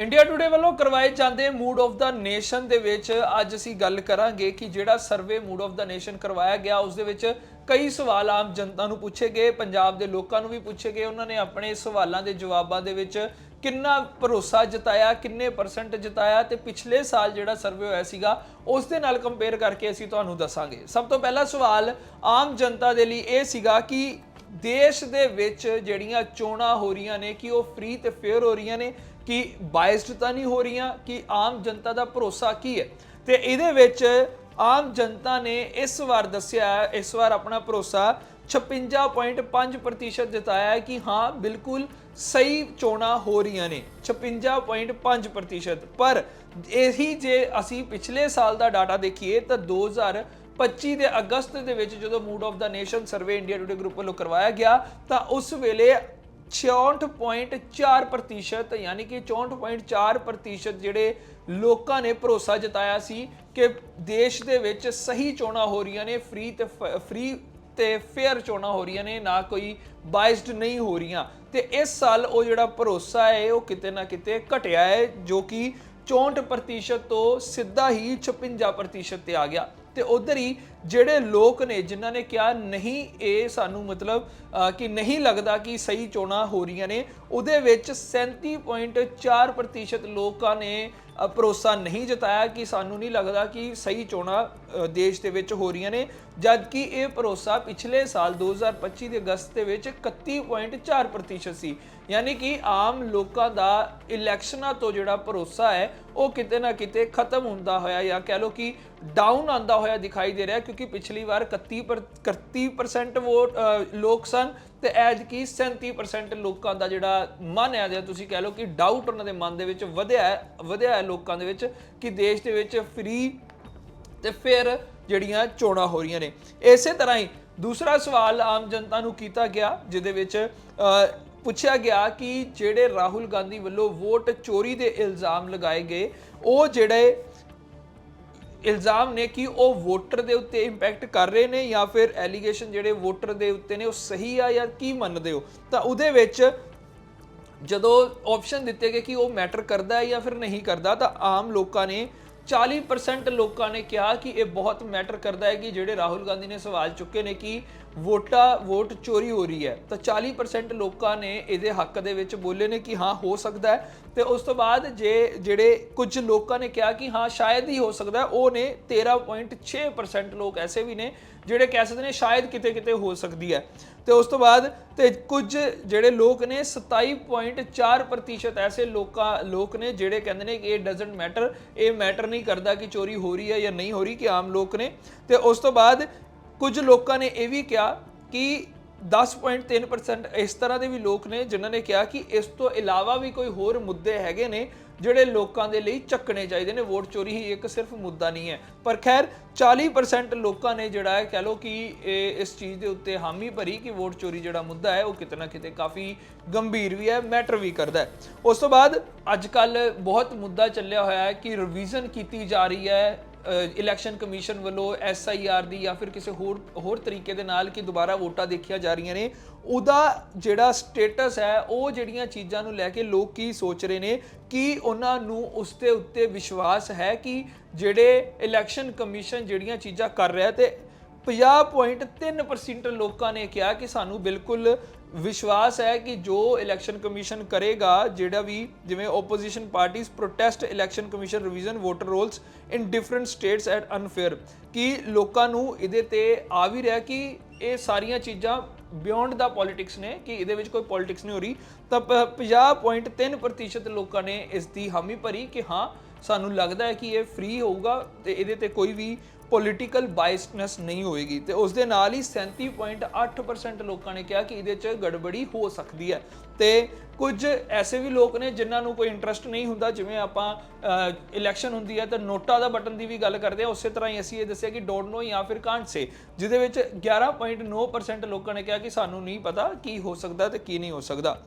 India today ਵੱਲੋਂ ਕਰਵਾਏ ਜਾਂਦੇ ਮੂਡ ਆਫ ਦਾ ਨੇਸ਼ਨ ਦੇ ਵਿੱਚ ਅੱਜ ਅਸੀਂ ਗੱਲ ਕਰਾਂਗੇ ਕਿ ਜਿਹੜਾ survey mood of the nation ਕਰਵਾਇਆ ਗਿਆ, ਉਸ ਦੇ ਵਿੱਚ ਕਈ ਸਵਾਲ ਆਮ ਜਨਤਾ ਨੂੰ ਪੁੱਛੇ ਗਏ, ਪੰਜਾਬ ਦੇ ਲੋਕਾਂ ਨੂੰ ਵੀ ਪੁੱਛੇ ਗਏ। ਉਹਨਾਂ ਨੇ ਆਪਣੇ ਸਵਾਲਾਂ ਦੇ ਜਵਾਬਾਂ ਦੇ ਵਿੱਚ ਕਿੰਨਾ ਭਰੋਸਾ ਜਤਾਇਆ, ਕਿੰਨੇ ਪਰਸੈਂਟ ਜਤਾਇਆ ਤੇ ਪਿਛਲੇ ਸਾਲ ਜਿਹੜਾ ਸਰਵੇ ਹੋਇਆ ਸੀਗਾ, ਉਸ ਦੇ ਨਾਲ ਕੰਪੇਅਰ ਕਰਕੇ ਅਸੀਂ ਤੁਹਾਨੂੰ ਦੱਸਾਂਗੇ। ਸਭ ਤੋਂ ਪਹਿਲਾ ਸਵਾਲ ਆਮ ਜਨਤਾ ਦੇ ਲਈ ਇਹ ਸੀਗਾ ਕਿ ਦੇਸ਼ ਦੇ ਵਿੱਚ ਜਿਹੜੀਆਂ ਚੋਣਾਂ ਹੋ ਰਹੀਆਂ ਨੇ, ਕਿ ਉਹ ਫ੍ਰੀ ਤੇ ਫੇਅਰ ਹੋ ਰਹੀਆਂ ਨੇ ਕਿ ਬਾਇਸਡ ਤਾਂ ਨਹੀਂ ਹੋ ਰਹੀਆਂ ਕਿ ਆਮ ਜਨਤਾ ਦਾ ਭਰੋਸਾ ਕੀ ਹੈ? ਤੇ ਇਹਦੇ ਵਿੱਚ ਆਮ ਜਨਤਾ ਨੇ ਇਸ ਵਾਰ ਦੱਸਿਆ ਹੈ, ਇਸ ਵਾਰ ਆਪਣਾ ਭਰੋਸਾ 56.5% ਜਤਾਇਆ ਹੈ ਕਿ ਹਾਂ ਬਿਲਕੁਲ ਸਹੀ ਚੋਣਾਂ ਹੋ ਰਹੀਆਂ ਨੇ 56.5% ਪਰ ਇਹੀ ਜੇ ਅਸੀਂ ਪਿਛਲੇ ਸਾਲ ਦਾ ਡਾਟਾ ਦੇਖੀਏ ਤਾਂ 2025 ਦੇ ਅਗਸਤ ਦੇ ਵਿੱਚ ਜਦੋਂ mood of the nation survey India Today group ਵੱਲੋਂ ਕਰਵਾਇਆ ਗਿਆ ਤਾਂ ਉਸ ਵੇਲੇ 66.4% ਯਾਨੀ ਕਿ 64.4% ਜਿਹੜੇ ਲੋਕਾਂ ਨੇ ਭਰੋਸਾ ਜਤਾਇਆ ਸੀ ਕਿ ਦੇਸ਼ ਦੇ ਵਿੱਚ ਸਹੀ ਚੋਣਾਂ ਹੋ ਰਹੀਆਂ ਨੇ, ਫ੍ਰੀ ਤੇ ਫ੍ਰੀ ਤੇ ਫੇਅਰ ਚੋਣਾਂ ਹੋ ਰਹੀਆਂ ਨੇ, ਨਾ ਕੋਈ ਬਾਇਸਡ ਨਹੀਂ ਹੋ ਰਹੀਆਂ। ਤੇ ਇਸ ਸਾਲ ਉਹ ਜਿਹੜਾ ਭਰੋਸਾ ਹੈ, ਉਹ ਕਿਤੇ ਨਾ ਕਿਤੇ ਘਟਿਆ ਹੈ, ਜੋ ਕਿ 64% ਤੋਂ ਸਿੱਧਾ ਹੀ 56% ਤੇ ਆ ਗਿਆ। ਤੇ ਉਧਰ ਹੀ ਜਿਹੜੇ ਲੋਕ ਨੇ, ਜਿਨ੍ਹਾਂ ਨੇ ਕਿਹਾ, ਨਹੀਂ, ਇਹ ਸਾਨੂੰ ਮਤਲਬ ਕਿ ਨਹੀਂ ਲੱਗਦਾ ਕਿ ਸਹੀ ਚੋਣਾਂ ਹੋ ਰਹੀਆਂ ਨੇ। ਉਹਦੇ ਵਿੱਚ 37.4% ਲੋਕਾਂ ਨੇ ਭਰੋਸਾ ਨਹੀਂ ਜਤਾਇਆ ਕਿ ਸਾਨੂੰ ਨਹੀਂ ਲੱਗਦਾ ਕਿ ਸਹੀ ਚੋਣਾਂ ਦੇਸ਼ ਦੇ ਵਿੱਚ ਹੋ ਰਹੀਆਂ ਨੇ। ਜਦਕਿ ਇਹ ਭਰੋਸਾ ਪਿਛਲੇ ਸਾਲ 2025 ਦੇ ਅਗਸਤ ਦੇ ਵਿੱਚ 31.4% ਸੀ। ਯਾਨੀ ਕਿ ਆਮ ਲੋਕਾਂ ਦਾ ਇਲੈਕਸ਼ਨਾਂ ਤੋਂ ਜਿਹੜਾ ਭਰੋਸਾ ਹੈ, ਉਹ ਕਿਤੇ ਨਾ ਕਿਤੇ ਖਤਮ ਹੁੰਦਾ ਹੋਇਆ ਜਾਂ ਕਹਿ ਲਓ ਕਿ ਡਾਊਨ ਆਂਦਾ ਹੋਇਆ ਦਿਖਾਈ ਦੇ ਰਿਹਾ ਕਿਉਂਕਿ ਪਿਛਲੀ ਵਾਰ 31 ਪਰ- 31% ਵੋਟ ਲੋਕ ਸਨ ਤੇ ਐਜ ਕੀ 37% ਲੋਕਾਂ ਦਾ ਜਿਹੜਾ ਮਨ ਹੈ, ਜਾਂ ਤੁਸੀਂ ਕਹਿ ਲਓ ਕਿ ਡਾਊਟ ਉਹਨਾਂ ਦੇ ਮਨ ਦੇ ਵਿੱਚ ਵਧਿਆ ਹੈ ਵਧਿਆ ਹੈ ਲੋਕਾਂ ਦੇ ਵਿੱਚ ਕਿ ਦੇਸ਼ ਦੇ ਵਿੱਚ ਫ੍ਰੀ ਤੇ ਫਿਰ ਜਿਹੜੀਆਂ ਚੋਣਾਂ ਹੋ ਰਹੀਆਂ ਨੇ। ਇਸੇ ਤਰ੍ਹਾਂ ਹੀ ਦੂਸਰਾ ਸਵਾਲ ਆਮ ਜਨਤਾ ਨੂੰ ਕੀਤਾ ਗਿਆ, ਜਿਹਦੇ ਵਿੱਚ ਪੁੱਛਿਆ ਗਿਆ ਕਿ ਜਿਹੜੇ ਰਾਹੁਲ ਗਾਂਧੀ ਵੱਲੋਂ ਵੋਟ ਚੋਰੀ ਦੇ ਇਲਜ਼ਾਮ ਲਗਾਏ ਗਏ, ਉਹ ਜਿਹੜੇ ਇਲਜ਼ਾਮ ਨੇ ਕਿ ਉਹ ਵੋਟਰ ਦੇ ਉੱਤੇ ਇੰਪੈਕਟ ਕਰ ਰਹੇ ਨੇ ਜਾਂ ਫਿਰ ਐਲੀਗੇਸ਼ਨ ਜਿਹੜੇ ਵੋਟਰ ਦੇ ਉੱਤੇ ਨੇ, ਉਹ ਸਹੀ ਆ ਜਾਂ ਕੀ ਮੰਨਦੇ ਹੋ? ਤਾਂ ਉਹਦੇ ਵਿੱਚ ਜਦੋਂ ਆਪਸ਼ਨ ਦਿੱਤੇ ਗਏ ਕਿ ਉਹ ਮੈਟਰ ਕਰਦਾ ਹੈ ਜਾਂ ਫਿਰ ਨਹੀਂ ਕਰਦਾ, ਤਾਂ ਆਮ ਲੋਕਾਂ ਨੇ 40% ਲੋਕਾਂ ਨੇ ਕਿਹਾ ਕਿ ਇਹ ਬਹੁਤ ਮੈਟਰ ਕਰਦਾ ਹੈ ਕਿ ਜਿਹੜੇ ਰਾਹੁਲ ਗਾਂਧੀ ਨੇ ਸਵਾਲ ਚੁੱਕੇ ਨੇ ਕਿ ਵੋਟਾ, ਵੋਟ ਚੋਰੀ ਹੋ ਰਹੀ ਹੈ। ਤਾਂ 40% ਲੋਕਾਂ ਨੇ ਇਹਦੇ ਹੱਕ ਦੇ ਵਿੱਚ ਬੋਲੇ ਨੇ ਕਿ ਹਾਂ, ਹੋ ਸਕਦਾ ਹੈ। ਤੇ ਉਸ ਤੋਂ ਬਾਅਦ ਜੇ ਜਿਹੜੇ ਕੁਝ ਲੋਕਾਂ ਨੇ ਕਿਹਾ ਕਿ ਹਾਂ, ਸ਼ਾਇਦ ਹੀ ਹੋ ਸਕਦਾ ਉਹ ਨੇ 13.6% ਲੋਕ ਐਸੇ ਵੀ ਨੇ ਜਿਹੜੇ ਕਹਿ ਸਕਦੇ ਨੇ ਸ਼ਾਇਦ ਕਿਤੇ ਕਿਤੇ ਹੋ ਸਕਦੀ ਹੈ। ਤੇ ਉਸ ਤੋਂ ਬਾਅਦ ਤੇ ਕੁਝ ਜਿਹੜੇ ਲੋਕ ਨੇ 27.4% ਐਸੇ ਲੋਕਾਂ, ਲੋਕ ਨੇ ਜਿਹੜੇ ਕਹਿੰਦੇ ਨੇ ਕਿ ਇਹ ਡਸਨਟ ਮੈਟਰ ਇਹ ਮੈਟਰ ਨਹੀਂ ਕਰਦਾ ਕਿ ਚੋਰੀ ਹੋ ਰਹੀ ਹੈ ਜਾਂ ਨਹੀਂ ਹੋ ਰਹੀ ਕਿ ਆਮ ਲੋਕ ਨੇ। ਤੇ ਉਸ ਤੋਂ ਬਾਅਦ ਕੁਝ ਲੋਕਾਂ ਨੇ ਇਹ ਵੀ ਕਿਹਾ ਕਿ 10.3% ਇਸ ਤਰ੍ਹਾਂ ਦੇ ਵੀ ਲੋਕ ਨੇ ਜਿਨ੍ਹਾਂ ਨੇ ਕਿਹਾ ਕਿ ਇਸ ਤੋਂ ਇਲਾਵਾ ਵੀ ਕੋਈ ਹੋਰ ਮੁੱਦੇ ਹੈਗੇ ਨੇ ਜਿਹੜੇ ਲੋਕਾਂ ਦੇ ਲਈ ਚੱਕਣੇ ਚਾਹੀਦੇ ਨੇ। ਵੋਟ ਚੋਰੀ ਹੀ ਇੱਕ ਸਿਰਫ ਮੁੱਦਾ ਨਹੀਂ ਹੈ। ਪਰ ਖੈਰ 40% ਲੋਕਾਂ ਨੇ ਜਿਹੜਾ ਹੈ ਕਹਿ ਲੋ ਕਿ ਇਹ ਇਸ ਚੀਜ਼ ਦੇ ਉੱਤੇ ਹਾਮੀ ਭਰੀ ਕਿ ਵੋਟ ਚੋਰੀ ਜਿਹੜਾ ਮੁੱਦਾ ਹੈ ਉਹ ਕਿਤੇ ਨਾ ਕਿਤੇ ਕਾਫੀ ਗੰਭੀਰ ਵੀ ਹੈ, ਮੈਟਰ ਵੀ ਕਰਦਾ ਹੈ। ਉਸ ਤੋਂ ਬਾਅਦ ਅੱਜ ਕੱਲ ਬਹੁਤ ਮੁੱਦਾ ਚੱਲਿਆ ਹੋਇਆ ਹੈ ਕਿ ਰਿਵੀਜ਼ਨ ਕੀਤੀ ਜਾ ਰਹੀ ਹੈ। ਇਲੈਕਸ਼ਨ ਕਮਿਸ਼ਨ ਵੱਲੋਂ ਐਸਆਈਆਰ ਦੀ ਜਾਂ ਫਿਰ ਕਿਸੇ ਹੋਰ ਹੋਰ ਤਰੀਕੇ ਦੇ ਨਾਲ ਕਿ ਦੁਬਾਰਾ ਵੋਟਾਂ ਦੇਖੀਆਂ ਜਾ ਰਹੀਆਂ ਨੇ, ਉਹਦਾ ਜਿਹੜਾ ਸਟੇਟਸ ਹੈ, ਉਹ ਜਿਹੜੀਆਂ ਚੀਜ਼ਾਂ ਨੂੰ ਲੈ ਕੇ ਲੋਕ ਕੀ ਸੋਚ ਰਹੇ ਨੇ, ਕਿ ਉਹਨਾਂ ਨੂੰ ਉਸ ਦੇ ਉੱਤੇ ਵਿਸ਼ਵਾਸ ਹੈ ਕਿ ਜਿਹੜੇ ਇਲੈਕਸ਼ਨ ਕਮਿਸ਼ਨ ਜਿਹੜੀਆਂ ਚੀਜ਼ਾਂ ਕਰ ਰਿਹਾ ਤੇ 50.3% ਲੋਕਾਂ ਨੇ ਕਿਹਾ ਕਿ ਸਾਨੂੰ ਬਿਲਕੁਲ ਵਿਸ਼ਵਾਸ ਹੈ ਕਿ ਜੋ ਇਲੈਕਸ਼ਨ ਕਮਿਸ਼ਨ ਕਰੇਗਾ, ਜਿਹੜਾ ਵੀ ਜਿਵੇਂ ਆਪੋਜੀਸ਼ਨ ਪਾਰਟੀਆਂ protest election commission revision voter rolls in different states at unfair ਕਿ ਲੋਕਾਂ ਨੂੰ ਇਹਦੇ ਤੇ ਆ ਵੀ ਰਿਹਾ ਕਿ ਇਹ ਸਾਰੀਆਂ ਚੀਜ਼ਾਂ ਬਿਯੋਂਡ ਦਾ ਪੋਲਿਟਿਕਸ ਨੇ, ਕਿ ਇਹਦੇ ਵਿੱਚ ਕੋਈ ਪੋਲਿਟਿਕਸ ਨਹੀਂ ਹੋ ਰਹੀ। ਤਾਂ ਪ- 50.3% ਲੋਕਾਂ ਨੇ ਇਸ ਦੀ ਹਾਮੀ ਭਰੀ ਕਿ ਹਾਂ, ਸਾਨੂੰ ਲੱਗਦਾ ਹੈ ਕਿ ਇਹ ਫ੍ਰੀ ਹੋਊਗਾ ਤੇ ਇਹਦੇ ਤੇ ਕੋਈ ਵੀ ਪੋਲੀਟੀਕਲ ਬਾਇਸਨੈਸ ਨਹੀਂ ਹੋਏਗੀ ਤੇ ਉਸ ਦੇ ਨਾਲ ਹੀ 37.8% ਲੋਕਾਂ ਨੇ ਕਿਹਾ ਕਿ ਇਹਦੇ 'ਚ ਗੜਬੜੀ ਹੋ ਸਕਦੀ ਹੈ। ਤੇ ਕੁਝ ਐਸੇ ਵੀ ਲੋਕ ਨੇ ਜਿਨ੍ਹਾਂ ਨੂੰ ਕੋਈ ਇੰਟਰਸਟ ਨਹੀਂ ਹੁੰਦਾ, ਜਿਵੇਂ ਆਪਾਂ ਇਲੈਕਸ਼ਨ ਹੁੰਦੀ ਹੈ ਤਾਂ ਨੋਟਾ ਦਾ ਬਟਨ ਦੀ ਵੀ ਗੱਲ ਕਰਦੇ ਆ, ਉਸੇ ਤਰ੍ਹਾਂ ਹੀ ਅਸੀਂ ਇਹ ਦੱਸਿਆ ਕਿ ਡੋਨਟ ਨੋ ਜਾਂ ਫਿਰ ਕਾਂਟ ਸੇ ਜਿਹਦੇ ਵਿੱਚ 11.9% ਲੋਕਾਂ ਨੇ ਕਿਹਾ ਕਿ ਸਾਨੂੰ ਨਹੀਂ ਪਤਾ ਕੀ ਹੋ ਸਕਦਾ ਤੇ ਕੀ ਨਹੀਂ ਹੋ ਸਕਦਾ।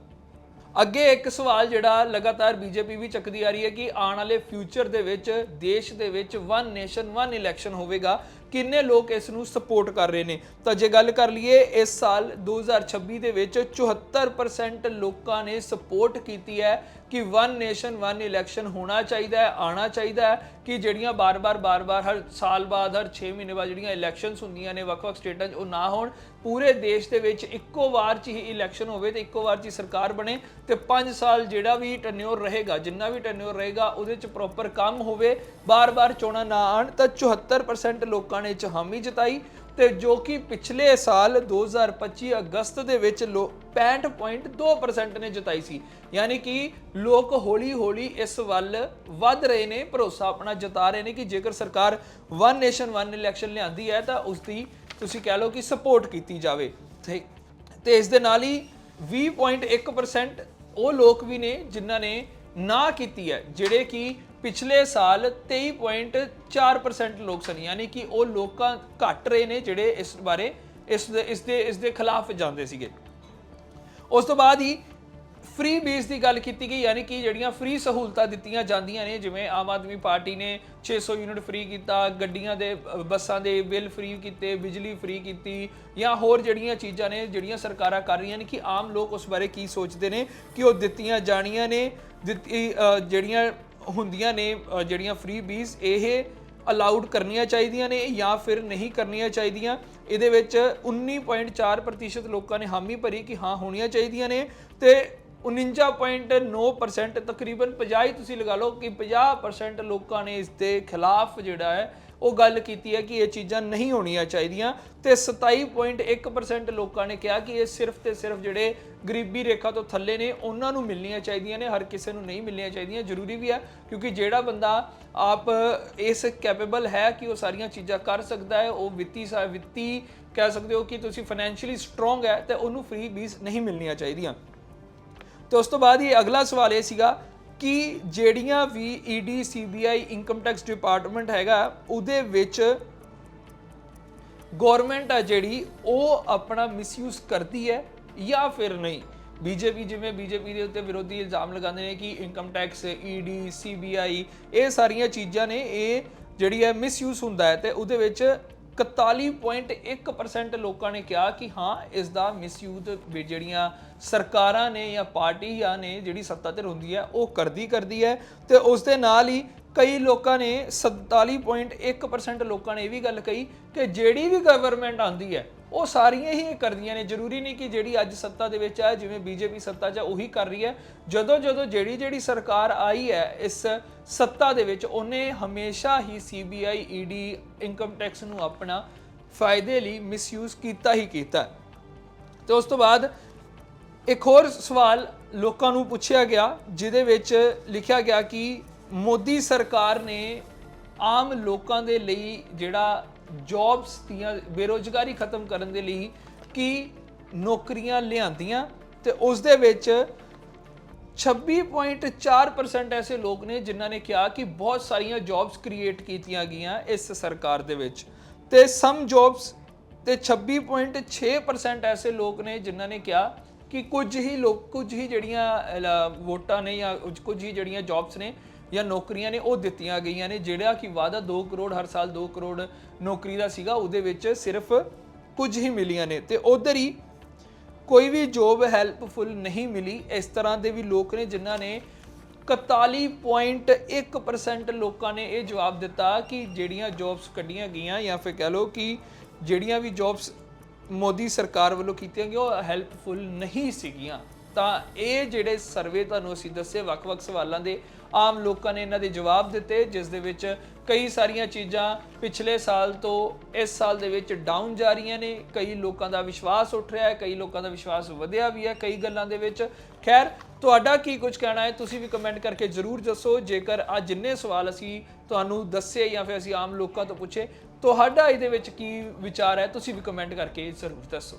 ਅੱਗੇ ਇੱਕ ਸਵਾਲ ਜਿਹੜਾ ਲਗਾਤਾਰ ਬੀਜੇਪੀ ਵੀ ਚੱਕਦੀ ਆ ਰਹੀ ਹੈ ਕਿ ਆਉਣ ਵਾਲੇ ਫਿਊਚਰ ਦੇ ਵਿੱਚ, ਦੇਸ਼ ਦੇ ਵਿੱਚ ਵਨ ਨੇਸ਼ਨ ਵਨ ਇਲੈਕਸ਼ਨ ਹੋਵੇਗਾ। ਕਿੰਨੇ ਲੋਕ ਇਸ ਨੂੰ ਸਪੋਰਟ ਕਰ ਰਹੇ ਨੇ? ਤਾਂ ਜੇ ਗੱਲ ਕਰ ਲਈਏ, ਇਸ ਸਾਲ 2026 ਦੇ ਵਿੱਚ 74% ਲੋਕਾਂ ਨੇ ਸਪੋਰਟ ਕੀਤੀ ਹੈ ਕਿ ਵਨ ਨੇਸ਼ਨ ਵਨ ਇਲੈਕਸ਼ਨ ਹੋਣਾ ਚਾਹੀਦਾ ਹੈ ਆਣਾ ਚਾਹੀਦਾ ਹੈ ਕਿ ਜਿਹੜੀਆਂ ਬਾਰ-ਬਾਰ ਬਾਰ-ਬਾਰ, ਹਰ ਸਾਲ ਬਾਅਦ, ਹਰ 6 ਮਹੀਨੇ ਬਾਅਦ ਜਿਹੜੀਆਂ ਇਲੈਕਸ਼ਨਸ ਹੁੰਦੀਆਂ ਨੇ, ਵੱਖ-ਵੱਖ ਸਟੇਟਾਂ 'ਚ ਉਹ ਨਾ ਹੋਣ, ਪੂਰੇ ਦੇਸ਼ ਦੇ ਵਿੱਚ ਇੱਕੋ ਵਾਰ 'ਚ ਹੀ ਇਲੈਕਸ਼ਨ ਹੋਵੇ ਤੇ ਇੱਕੋ ਵਾਰ 'ਚ ਹੀ ਸਰਕਾਰ ਬਣੇ ਤੇ 5 ਸਾਲ ਜਿਹੜਾ ਵੀ ਟੈਨਿਓਰ ਰਹੇਗਾ, ਜਿੰਨਾ ਵੀ ਟੈਨਿਓਰ ਰਹੇਗਾ, ਉਹਦੇ 'ਚ ਪ੍ਰੋਪਰ ਕੰਮ ਹੋਵੇ, ਬਾਰ-ਬਾਰ ਚੋਣਾਂ ਨਾ ਆਣ ਤਾਂ 74% ਲੋਕਾਂ ਨੇ 'ਚ ਹਾਮੀ ਜਤਾਈ ਤੇ ਜੋ ਕਿ ਪਿਛਲੇ ਸਾਲ 2025 ਅਗਸਤ ਦੇ ਵਿੱਚ 65.2% ਨੇ ਜਤਾਈ ਸੀ। ਯਾਨੀ ਕਿ ਲੋਕ ਹੌਲੀ-ਹੌਲੀ ਇਸ ਵੱਲ ਵੱਧ ਰਹੇ ਨੇ, ਭਰੋਸਾ ਆਪਣਾ ਜਤਾ ਰਹੇ ਨੇ ਕਿ ਜੇਕਰ ਸਰਕਾਰ ਵਨ ਨੇਸ਼ਨ ਵਨ ਇਲੈਕਸ਼ਨ ਲਿਆਂਦੀ ਹੈ ਤਾਂ ਉਸ ਦੀ ਤੁਸੀਂ ਕਹਿ ਲਓ ਕਿ ਸਪੋਰਟ ਕੀਤੀ ਜਾਵੇ। ਤੇ ਤੇ ਇਸ ਦੇ ਨਾਲ ਹੀ 20.1% ਉਹ ਲੋਕ ਵੀ ਨੇ ਜਿਨ੍ਹਾਂ ਨੇ ਨਾ ਕੀਤੀ ਹੈ, ਜਿਹੜੇ ਕਿ ਪਿਛਲੇ ਸਾਲ 23.4% ਲੋਕ ਸਨ, ਯਾਨੀ ਕਿ ਉਹ ਲੋਕਾਂ ਘਟ ਰਹੇ ਨੇ ਜਿਹੜੇ ਇਸ ਬਾਰੇ, ਇਸ ਦੇ ਇਸ ਦੇ ਇਸ ਦੇ ਖਿਲਾਫ ਜਾਂਦੇ ਸੀਗੇ। ਉਸ ਤੋਂ ਬਾਅਦ ਹੀ ਫ੍ਰੀ ਬੀਜ ਦੀ ਗੱਲ ਕੀਤੀ ਗਈ, ਯਾਨੀ ਕਿ ਜਿਹੜੀਆਂ ਫ੍ਰੀ ਸਹੂਲਤਾਂ ਦਿੱਤੀਆਂ ਜਾਂਦੀਆਂ ਨੇ, ਜਿਵੇਂ ਆਮ ਆਦਮੀ ਪਾਰਟੀ ਨੇ 600 ਯੂਨਿਟ ਫ੍ਰੀ ਕੀਤਾ, ਗੱਡੀਆਂ ਦੇ ਬੱਸਾਂ ਦੇ ਬਿੱਲ ਫ੍ਰੀ ਕੀਤੇ, ਬਿਜਲੀ ਫ੍ਰੀ ਕੀਤੀ, ਜਾਂ ਹੋਰ ਜਿਹੜੀਆਂ ਚੀਜ਼ਾਂ ਨੇ, ਜਿਹੜੀਆਂ ਸਰਕਾਰਾਂ ਕਰ ਰਹੀਆਂ ਨੇ, ਕਿ ਆਮ ਲੋਕ ਉਸ ਬਾਰੇ ਕੀ ਸੋਚਦੇ ਨੇ, ਕਿ ਉਹ ਦਿੱਤੀਆਂ ਜਾਣੀਆਂ ਨੇ, ਦਿੱਤੀ ਜਿਹੜੀਆਂ ਹੁੰਦੀਆਂ ਨੇ ਜਿਹੜੀਆਂ ਫ੍ਰੀ ਬੀਜ਼ ਇਹ ਅਲਾਉਡ ਕਰਨੀਆਂ ਚਾਹੀਦੀਆਂ ਨੇ ਜਾਂ ਫਿਰ ਨਹੀਂ ਕਰਨੀਆਂ ਚਾਹੀਦੀਆਂ। ਇਹਦੇ ਵਿੱਚ 19.4% ਲੋਕਾਂ ਨੇ ਹਾਮੀ ਭਰੀ ਕਿ ਹਾਂ ਹੋਣੀਆਂ ਚਾਹੀਦੀਆਂ ਨੇ ਤੇ 49.9% ਤਕਰੀਬਨ 50 ਹੀ ਤੁਸੀਂ ਲਗਾ ਲਓ ਕਿ 50% ਲੋਕਾਂ ਨੇ ਇਸ ਦੇ ਖਿਲਾਫ ਜਿਹੜਾ ਹੈ, ਉਹ ਗੱਲ ਕੀਤੀ ਹੈ ਕਿ ਇਹ ਚੀਜ਼ਾਂ ਨਹੀਂ ਹੋਣੀਆਂ ਚਾਹੀਦੀਆਂ ਤੇ 27.1% ਲੋਕਾਂ ਨੇ ਕਿਹਾ ਕਿ ਇਹ ਸਿਰਫ ਤੇ ਸਿਰਫ ਜਿਹੜੇ ਗਰੀਬੀ ਰੇਖਾ ਤੋਂ ਥੱਲੇ ਨੇ, ਉਹਨਾਂ ਨੂੰ ਮਿਲਣੀਆਂ ਚਾਹੀਦੀਆਂ ਨੇ, ਹਰ ਕਿਸੇ ਨੂੰ ਨਹੀਂ ਮਿਲਣੀਆਂ ਚਾਹੀਦੀਆਂ, ਜ਼ਰੂਰੀ ਵੀ ਹੈ ਕਿਉਂਕਿ ਜਿਹੜਾ ਬੰਦਾ ਆਪ ਇਸ ਕੈਪੇਬਲ ਹੈ ਕਿ ਉਹ ਸਾਰੀਆਂ ਚੀਜ਼ਾਂ ਕਰ ਸਕਦਾ ਹੈ, ਉਹ ਵਿੱਤੀ ਸਾ- ਵਿੱਤੀ ਕਹਿ ਸਕਦੇ ਹੋ ਕਿ ਤੁਸੀਂ ਫਾਈਨੈਂਸ਼ੀਅਲੀ ਸਟਰੋਂਗ ਹੈ ਤੇ ਉਹਨੂੰ ਫ੍ਰੀ ਬੀਜ਼ ਨਹੀਂ ਮਿਲਣੀਆਂ ਚਾਹੀਦੀਆਂ। ਤੇ ਉਸ ਤੋਂ ਬਾਅਦ ਹੀ ਅਗਲਾ ਸਵਾਲ ਇਹ ਸੀਗਾ ਕਿ ਜਿਹੜੀਆਂ ਵੀ E ED CBI income tax department ਹੈਗਾ, ਉਹਦੇ ਵਿੱਚ ਗਵਰਨਮੈਂਟ ਆ ਜਿਹੜੀ, ਉਹ ਆਪਣਾ ਮਿਸਯੂਜ਼ ਕਰਦੀ ਹੈ ਜਾਂ ਫਿਰ ਨਹੀਂ? ਬੀਜੇਪੀ ਜਿਵੇਂ ਬੀਜੇਪੀ ਦੇ ਉੱਤੇ ਵਿਰੋਧੀ ਇਲਜ਼ਾਮ ਲਗਾਉਂਦੇ ਨੇ ਕਿ ਇਨਕਮ ਟੈਕਸ ਈਡੀ ਸੀਬੀਆਈ ਇਹ ਸਾਰੀਆਂ ਚੀਜ਼ਾਂ ਨੇ, ਇਹ ਜਿਹੜੀ ਹੈ ਮਿਸਯੂਜ਼ ਹੁੰਦਾ ਹੈ ਤੇ ਉਹਦੇ ਵਿੱਚ 41.1% ਲੋਕਾਂ ਨੇ ਕਿਹਾ ਕਿ ਹਾਂ, ਇਸ ਦਾ ਮਿਸਯੂਜ਼ ਵੀ ਜਿਹੜੀਆਂ ਸਰਕਾਰਾਂ ਨੇ ਜਾਂ ਪਾਰਟੀਆਂ ਨੇ ਜਿਹੜੀ ਸੱਤਾ ਤੇ ਹੁੰਦੀ ਹੈ, ਉਹ ਕਰਦੀ ਕਰਦੀ ਹੈ ਤੇ ਉਸ ਦੇ ਨਾਲ ਹੀ ਕਈ ਲੋਕਾਂ ਨੇ 47.1% ਲੋਕਾਂ ਨੇ ਇਹ ਵੀ ਗੱਲ ਕਹੀ ਕਿ ਜਿਹੜੀ ਵੀ ਗਵਰਨਮੈਂਟ ਆਂਦੀ ਹੈ ਉਹ ਸਾਰੀਆਂ ਹੀ ਇਹ ਕਰਦੀਆਂ ਨੇ। ਜ਼ਰੂਰੀ ਨਹੀਂ ਕਿ ਜਿਹੜੀ ਅੱਜ ਸੱਤਾ ਦੇ ਵਿੱਚ ਹੈ ਜਿਵੇਂ ਬੀਜੇਪੀ ਸੱਤਾ 'ਚ ਹੈ, ਉਹੀ ਕਰ ਰਹੀ ਹੈ। ਜਦੋਂ ਜਦੋਂ ਜਿਹੜੀ ਜਿਹੜੀ ਸਰਕਾਰ ਆਈ ਹੈ ਇਸ ਸੱਤਾ ਦੇ ਵਿੱਚ ਉਹਨੇ ਹਮੇਸ਼ਾ ਹੀ ਸੀਬੀਆਈ ਈਡੀ ਇਨਕਮ ਟੈਕਸ ਨੂੰ ਆਪਣਾ ਫਾਇਦੇ ਲਈ ਮਿਸਯੂਜ਼ ਕੀਤਾ ਹੀ ਕੀਤਾ। ਤੇ ਉਸ ਤੋਂ ਬਾਅਦ ਇੱਕ ਹੋਰ ਸਵਾਲ ਲੋਕਾਂ ਨੂੰ ਪੁੱਛਿਆ ਗਿਆ ਜਿਹਦੇ ਵਿੱਚ ਲਿਖਿਆ ਗਿਆ ਕਿ ਮੋਦੀ ਸਰਕਾਰ ਨੇ ਆਮ ਲੋਕਾਂ ਦੇ ਲਈ ਜਿਹੜਾ ਜੌਬਸ ਦੀਆਂ ਬੇਰੋਜ਼ਗਾਰੀ ਖਤਮ ਕਰਨ ਦੇ ਲਈ ਕੀ ਨੌਕਰੀਆਂ ਲਿਆਂਦੀਆਂ ਤੇ ਉਸ ਦੇ ਵਿੱਚ 26.4% ਐਸੇ ਲੋਕ ਨੇ ਜਿਨ੍ਹਾਂ ਨੇ ਕਿਹਾ ਕਿ ਬਹੁਤ ਸਾਰੀਆਂ ਜੌਬਸ ਕ੍ਰੀਏਟ ਕੀਤੀਆਂ ਗਈਆਂ ਇਸ ਸਰਕਾਰ ਦੇ ਵਿੱਚ। ਤੇ ਸਮ ਜੌਬਸ ਤੇ 26.6% ਐਸੇ ਲੋਕ ਨੇ ਜਿਨ੍ਹਾਂ ਨੇ ਕਿਹਾ ਕਿ ਕੁਝ ਹੀ ਲੋਕ, ਕੁਝ ਹੀ ਜਿਹੜੀਆਂ ਵੋਟਾਂ ਨੇ ਜਾਂ ਕੁਝ- ਕੁਝ ਹੀ ਜਿਹੜੀਆਂ ਜੌਬਸ ਨੇ ਜਾਂ ਨੌਕਰੀਆਂ ਨੇ ਉਹ ਦਿੱਤੀਆਂ ਗਈਆਂ ਨੇ, ਜਿਹੜਾ ਕਿ ਵਾਅਦਾ 2 ਕਰੋੜ, ਹਰ ਸਾਲ 2 ਕਰੋੜ ਨੌਕਰੀ ਦਾ ਸੀਗਾ, ਉਹਦੇ ਵਿੱਚ ਸਿਰਫ ਕੁਝ ਹੀ ਮਿਲੀਆਂ ਨੇ। ਤੇ ਉਧਰ ਹੀ ਕੋਈ ਵੀ ਜੋਬ ਹੈਲਪਫੁਲ ਨਹੀਂ ਮਿਲੀ। ਇਸ ਤਰ੍ਹਾਂ ਦੇ ਵੀ ਲੋਕ ਨੇ ਜਿਨ੍ਹਾਂ ਨੇ 41.1% ਲੋਕਾਂ ਨੇ ਇਹ ਜਵਾਬ ਦਿੱਤਾ ਕਿ ਜਿਹੜੀਆਂ ਜੌਬਸ ਕੱਢੀਆਂ ਗਈਆਂ ਜਾਂ ਫਿਰ ਕਹਿ ਲਓ ਕਿ ਜਿਹੜੀਆਂ ਵੀ ਜੌਬਸ ਮੋਦੀ ਸਰਕਾਰ ਵੱਲੋਂ ਕੀਤੀਆਂ ਗਈਆਂ, ਉਹ ਹੈਲਪਫੁਲ ਨਹੀਂ ਸੀਗੀਆਂ। ਤਾਂ ਇਹ ਜਿਹੜੇ ਸਰਵੇ ਤੁਹਾਨੂੰ ਅਸੀਂ ਦੱਸੇ, ਵੱਖ-ਵੱਖ ਸਵਾਲਾਂ ਦੇ ਆਮ ਲੋਕਾਂ ਨੇ ਇਹਨਾਂ ਦੇ ਜਵਾਬ ਦਿੱਤੇ, ਜਿਸ ਦੇ ਵਿੱਚ ਕਈ ਸਾਰੀਆਂ ਚੀਜ਼ਾਂ ਪਿਛਲੇ ਸਾਲ ਤੋਂ ਇਸ ਸਾਲ ਦੇ ਵਿੱਚ ਡਾਊਨ ਜਾ ਰਹੀਆਂ ਨੇ। ਕਈ ਲੋਕਾਂ ਦਾ ਵਿਸ਼ਵਾਸ ਉੱਠ ਰਿਹਾ ਹੈ, ਕਈ ਲੋਕਾਂ ਦਾ ਵਿਸ਼ਵਾਸ ਵਧਿਆ ਵੀ ਹੈ ਕਈ ਗੱਲਾਂ ਦੇ ਵਿੱਚ। ਖੈਰ, ਤੁਹਾਡਾ ਕੀ ਕੁਝ ਕਹਿਣਾ ਹੈ? ਤੁਸੀਂ ਵੀ ਕਮੈਂਟ ਕਰਕੇ ਜਰੂਰ ਦੱਸੋ। ਜੇਕਰ ਅੱਜ ਜਿੰਨੇ ਸਵਾਲ ਅਸੀਂ ਤੁਹਾਨੂੰ ਦੱਸੇ ਜਾਂ ਫਿਰ ਅਸੀਂ ਆਮ ਲੋਕਾਂ ਤੋਂ ਪੁੱਛੇ, ਤੁਹਾਡਾ ਇਹਦੇ ਵਿੱਚ ਕੀ ਵਿਚਾਰ ਹੈ? ਤੁਸੀਂ ਵੀ ਕਮੈਂਟ ਕਰਕੇ ਜ਼ਰੂਰ ਦੱਸੋ।